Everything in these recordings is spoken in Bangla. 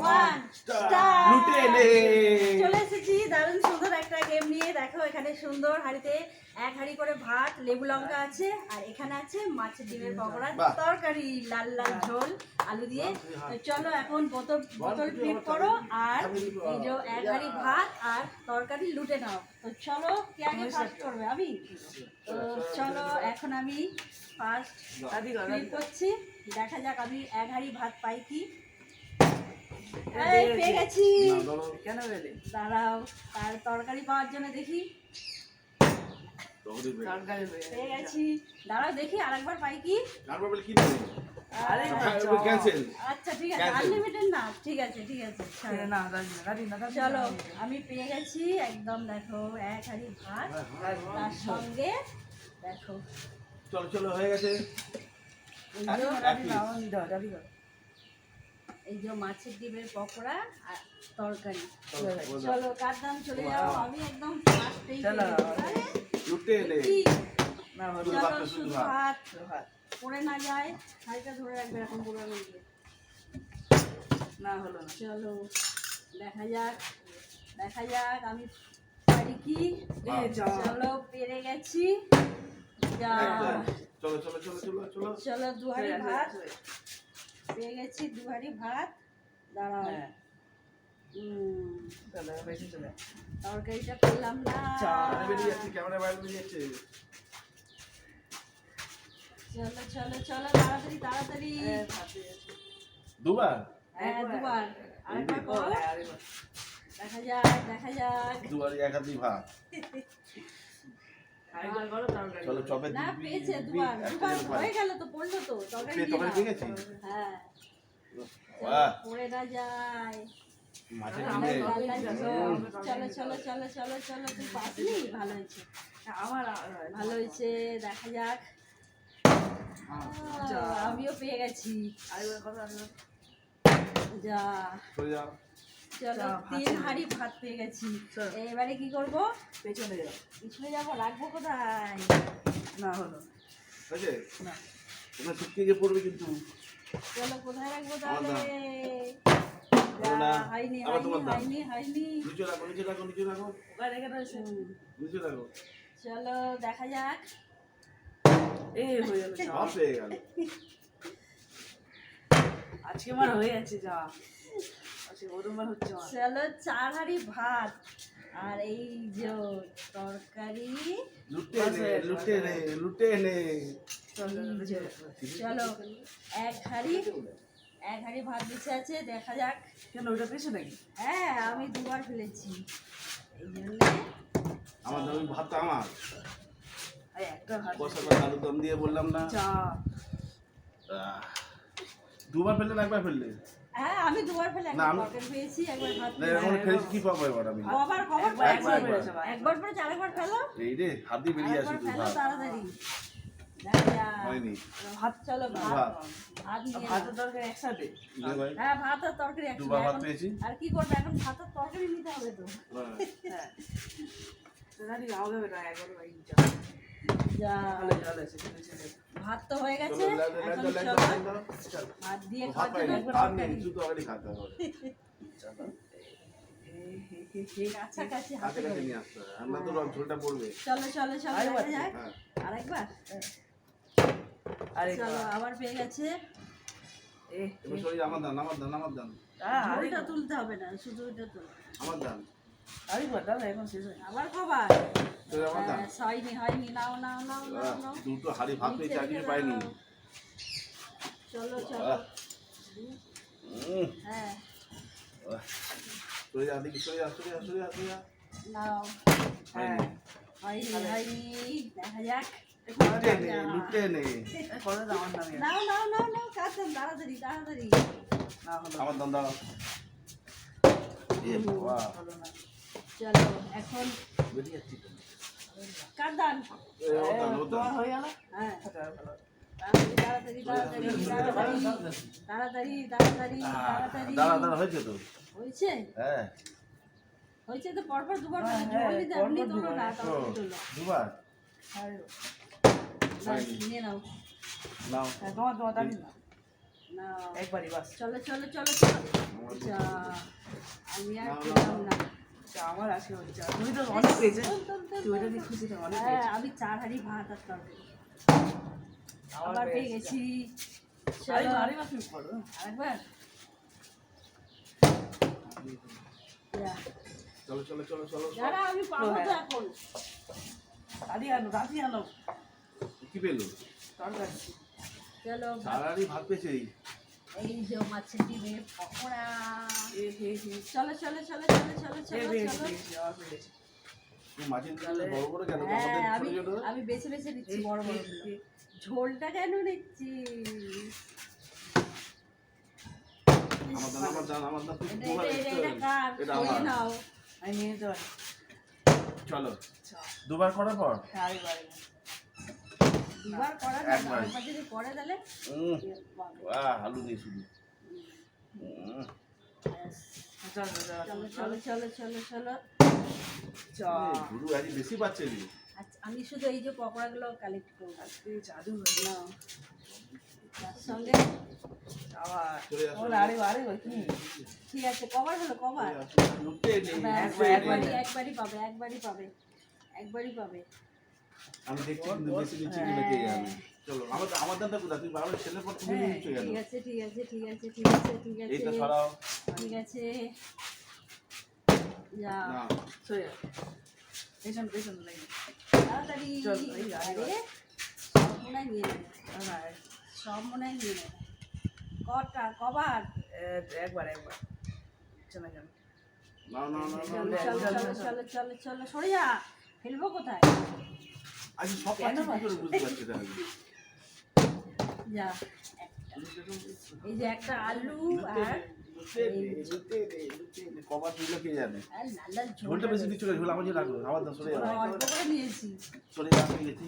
ওয়ান লুটে নে চলে এসেছি দারুণ সুন্দর একটা গেম নিয়ে। দেখো এখানে সুন্দর হাঁড়িতে এক হাঁড়ি করে ভাত লেবু লঙ্কা আছে আর এখানে আছে মাছের ডিমের পকোড়া তরকারি লাল লাল ঝোল আলু দিয়ে। চলো এখন বোতল বোতল ফ্লিপ করো আর এই যে এক হাঁড়ি ভাত আর তরকারি লুটে নাও। তো চলো কে আগে ফার্স্ট করবে? আমি? তো চলো এখন আমি ফার্স্ট ফ্লিপ করছি। দেখা যাক আমি এক হাঁড়ি ভাত পাই কি। পেয়ে গেছি। কেন দাঁড়াও তার তরকারি পাওয়ার জন্য দেখি। পেয়ে গেছি। দাঁড়াও দেখি আরেকবার পাই কি? কি নেবে আরে আহ, ক্যান্সেল আচ্ছা ঠিক আছে আনলিমিটেড না ঠিক আছে ঠিক আছে চলো। আমি পেয়ে গেছি একদম দেখো এক হাঁড়ি ভাত তার সঙ্গে দেখো। চলো চলো হয়ে গেছে। এই যে মাছের ডিমের পকোড়া আর তরকারি। চলো, চলো। চলো কার দাম চলে যাও। আমি একদম ফার্স্টেই শুধু চলো ভাত। পড়ে না যায় হালকা ধরে রাখবে এখন মিলবে না হলো না। চলো দেখা যাক দেখা যাক আমি পারি কি? চলো পেরে গেছি। যা। চলো চলো চলো চলো চলো। চলো দুহারি ভাত। পেয়ে গেছি দুহারি ভাত। দাঁড়াও। হ্যাঁ। তরকারিটা পেলাম না। চলো চলো চলো তাড়াতাড়ি তাড়াতাড়ি। দুবার? হ্যাঁ দুবার। আরেকবার করো। দেখা যাক দেখা যাক। দুবার এক হাতি ভাত। চলো চপে না পেয়েছে দুবার দুবার। দুবার। হয়ে গেল তো পড়ল তো তরকারি তরকারি দাও। দিয়ে হ্যাঁ। বাহ। পড়ে না যায়। মাছের আমার চলো চলো চলো চলো চলো তুই পাসনি? ভালো হয়েছে। আমার ভালো হয়েছে দেখা যাক। আমিও পেয়ে গেছি। যা। চলো তিন হাঁড়ি ভাত পেয়ে গেছি। এবারে কি করব? পেছনে পিছনে যাব রাখব কোথায়? না হলো না। তোমার ছুটকে গিয়ে পড়বে কিন্তু। চলো কোথায় রাখব তাহলে? দাও। যা, না, হয়নি হয়নি হয়নি হয়নি। নিচে রাখো নিচে রাখো নিচে রাখো। ওখানে রেখে দাও সে। হুম, নিচে রাখো। চলো দেখা যাক। এ হয়ে গেল সব পেয়ে গেল। আজকে আমার হয়ে যাচ্ছে যা প্রথমবার হচ্ছে চলো চার হাঁড়ি ভাত। আর এই যে তরকারি লুটে নে লুটে নে লুটে নে। চলো এক হাঁড়ি এক হাঁড়ি ভাত বেঁচে আছে দেখা যাক। কেন ওটা পেছো নাকি? হ্যাঁ আমি দুবার ফেলেছি। এই জন্য আমার দামি ভাতটা আমার। একটা ভাত আলু দম দিয়ে বললাম না। দুবার ফেললে না একবার ফেললে? হ্যাঁ আমি দুবার ফেলে একবার তরকারি পেয়েছি একবার ভাত না। এরকম ফেলেছি কি পাবো এবার আমি কবার কবার একবার একবার ফেলেছি? বেড়েছে ভাই একবার পরে আরেকবার ফেলো? এই রে হাত দিয়ে বেরিয়ে আসি তুই ফেলো তাড়াতাড়ি। হয়নি। ভাত চলো ভাত ভাত। নিয়ে ভাত নাও। দরকার একসাথে? হ্যাঁ ভাত আর তরকারি একসাথে। দুবার ভাত পেয়েছি। আর কি করবে? এখন ভাত আর তরকারি নিতে হবে তো। হ্যাঁ। হ্যাঁ। তো হবে না একবার ভাই ভাত তো হয়ে গেছে। ভাত দিয়ে। কাছাকাছি হাতে তো ঝোলটা পড়বে চলো চলো চলো যাক। আরেকবার? চলো আবার পেয়ে গেছে। এ এবার সরি আমার দান আমার দান আমার দান। ঝোলটা তুলতে হবে না শুধু এটা আমার দান। আরেকবার দাদা এখন শেষ হয় আবার খাবার? হ্যাঁ, দুটো হাড়ি ভাত কিছু রেখে পাইনি চলো চলো। হ্যাঁ। আহ, যা দেখি সরে যা সরে যা সরে যা সরে যা। নাও। হ্যাঁ। হয়নি হয়নি। দেখা যাক। দাও আমার নামে। নাও নাও নাও নাও তাড়াতাড়ি তাড়াতাড়ি। না হলো আমার দান দাও। এ না চলো এখন কাদান তাড়াতাড়ি তাড়াতাড়ি তাড়াতাড়ি তাড়াতাড়ি হয়েছে হয়েছে হ্যাঁ হয়েছে তো দুবার আপনি তোলো। না নিয়ে নাও। নাও। তোমার তোমার দাবি না একবারই বাস। চলো চলো চলো চলো। আচ্ছা, আমি আর না। আমার আজকে হচ্ছে আর তুমি তো অনেক পেয়েছে। তুই ওইটা দিয়ে খুশি তো অনেক হ্যাঁ আমি চার হাড়ি ভাত আর তরকারি। আমার আবার পেয়ে। গেছি। আরেকবার। যা। চলো চলো চলো চলো আমি পাবো তো হ্যাঁ। এখন। রাধি আনো রাধি আনো। কি পেল? তরকারি। চলো সারারই ভাত পেয়েছে এই হ্যাঁ, আমি বেছে বেছে নিচ্ছি বড় বড় ঝোলটা কেন নিচ্ছি? চলো। দুবার করার পর? দুবার করা যদি করে তাহলে বাহ আলু দিয়ে শুধু। উম, ব্যাস। চল চলো চলো চলো। চলো চলো গুরু আজ বেশি পাচ্ছে আচ্ছা আমি শুধু এই যে পকোড়াগুলো কালেক্ট করব। আজকে জাদু তার সঙ্গে আরে আরে কি? ঠিক আছে কভার হলো কভার একবারই পাবে একবারই পাবে একবারই পাবে। আমি দেখছি কিন্তু বেশি কিনা কে জানে। চলো আমার আমার দানটা কোথায়? তুমি বাবার ছেলে পর তুমি নিচ্ছ কেন ঠিক আছে ঠিক আছে ঠিক আছে ঠিক আছে ঠিক আছে। এইটা ছড়াও ঠিক আছে। যা। না। সরে পেছন পেছন লাগে। তাড়াতাড়ি। চল, এই আরে আরে সব মনে হয় নিয়ে নেবে সব মনে হয় নিয়ে নেবে কটা? কবার? একবার একবার। চলে যান না না না চলো না। চলো চলো চলো চলো চলো সরে যা। ফেলব কোথায়? আজ সব পাচ্ছি কি করে বুঝতে পারছি তাহলে। যা এই যে একটা আলু আর। কবার তুইলো কে জানে? ঝোলটা বেশি দিচ্ছ ঝোল আমার জন্য রাখো আমার দান সরে অল্প করে নিয়েছি। সরে যাও আমি গেছি।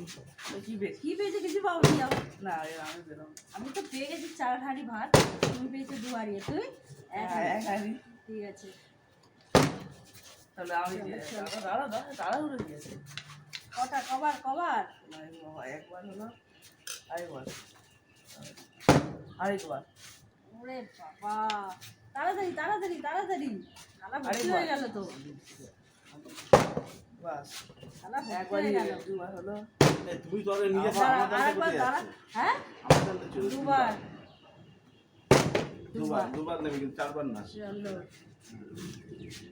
কি বেশ কি পেয়েছে কিছু পাওনি? যাও না আমি বেরোম আমি তো পেয়ে গেছি চার হাঁড়ি ভাত তুমি পেয়েছ দু হাঁড়ি তুই? হ্যাঁ এক হাঁড়ি। ঠিক আছে। তাহলে আমি দিয়ে দাঁড়া দাঁড়া দাঁড়া তাড়াহুড়ো দিয়েছে কটা কবার কবার? একবার হলো আরেকবার। আরেকবার। ওরে বাবা। তাড়াতাড়ি তাড়াতাড়ি তাড়াতাড়ি। থালা ভর্তি হয়ে গেল তো। বাস। হয়ে গেল। দুবার হলো। এ, তুমি তো আরে নিয়ে যাচ্ছ দাঁড়া, আমার দানটা আরেকবার কোথায় দাঁড়া যাচ্ছে হ্যাঁ আমার দানটা চলে দুবার দুবার দুবার। নেবে কিন্তু চারবার না। চলো।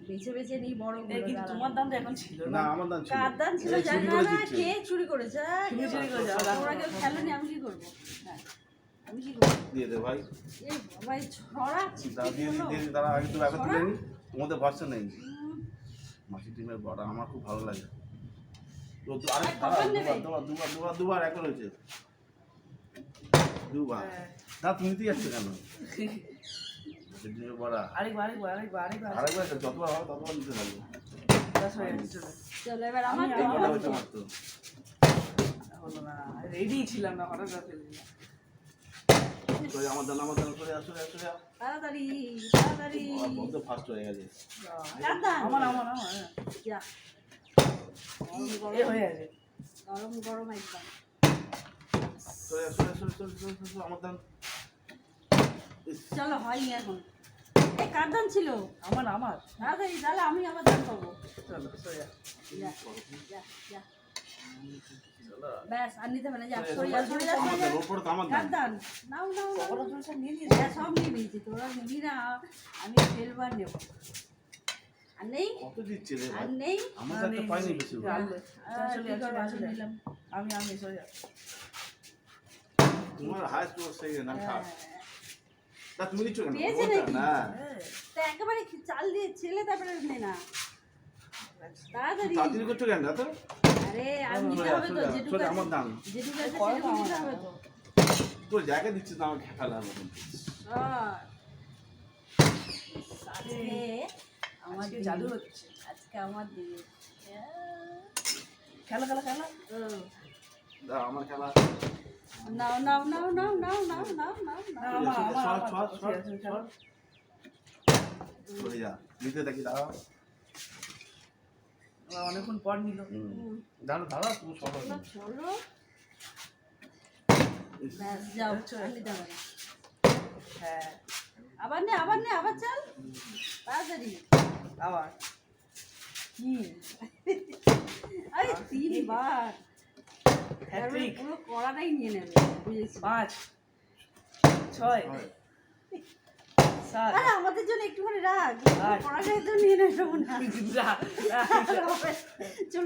বেছে বেছে নিই বড় কিন্তু তোমার দাম এখন ছিল না। না আমার দান ছিল। কার দান ছিল জানি না করে না দিচ্ছে। কে চুরি করেছে? তুমি চুরি করেছ, তোমরা কেউ খেলোনি আমি কি করব? হ্যাঁ, আমি কি করব? দিয়ে দে ভাই। এই বাবা এই দাও দিয়ে দিয়ে দাঁড়া আগে তুমি আগে তুলে নি। তোমাদের ভরসা নেই। মাসি টিমের বড় আমার খুব ভালো লাগে? দুবার দুবার দুবার দুবার দুবার এখন হয়েছে। দুবার। হ্যাঁ। দাঁত নিতে যাচ্ছে কেন? আরেকবার আরেকবার আরেকবার আরেকবার। আরেকবার যতবার না রেডি ছিলাম না হঠাৎ ফেলে আমার দানা আমার দানা করে আসো আসো তাড়াতাড়ি তাড়াতাড়ি। বন্ধ ফাস্ট হয়ে গেছে। আমার আমার হ্যাঁ। গরম গরম একদম। চলো হয়নি এখন কার দান ছিল আমার আমার তাড়াতাড়ি তাহলে আমি আমার দান পাবো ব্যাস আর নিতে নাও সব নিয়ে নিয়েছি তোরা নিবি না আমি ফেলবার নেব আর নেই আর নেই আমি আমি তোমার হাইস্ট ওর সেই না। খাট তা তুমি নিচ্ছ কেন পেয়েছে নাকি? না তা একেবারে চাল দিয়ে ছেলে তারপরে নে না। তাড়াতাড়ি। তাড়াতাড়ি করছ কেন তো আরে আর নিতে হবে তো যেটুকু আছে। আমার দাম। যেটুকু আছে সেটুকু নিতে হবে তো। তোর জায়গা দিচ্ছিস না আমাকে খেলা আজকে আমার জাদু হচ্ছে। আজকে আমার দিন। খেলা খেলা খেলা। আমার খেলা। নাও নাও নাও নাও নাও নাও নাও নাও না নাও সর, সর, সর। সরে। অনেকক্ষণ পর নিল। দাঁড়া দাঁড়া তুমি সরো। চলো, চলো ব্যাস যাও নিতে হবে না। হ্যাঁ আবার নে আবার নে আবার চল। তাড়াতাড়ি। আবার। হুম আরে তিনবার। হ্যাট্রিক পুরো কড়াটাই নিয়ে নেবে বুঝেছি। পাঁচ ছয় সাত আরে আমাদের জন্য একটুখানি রাখ। কড়াটাই তো নিয়ে নেব না। চলে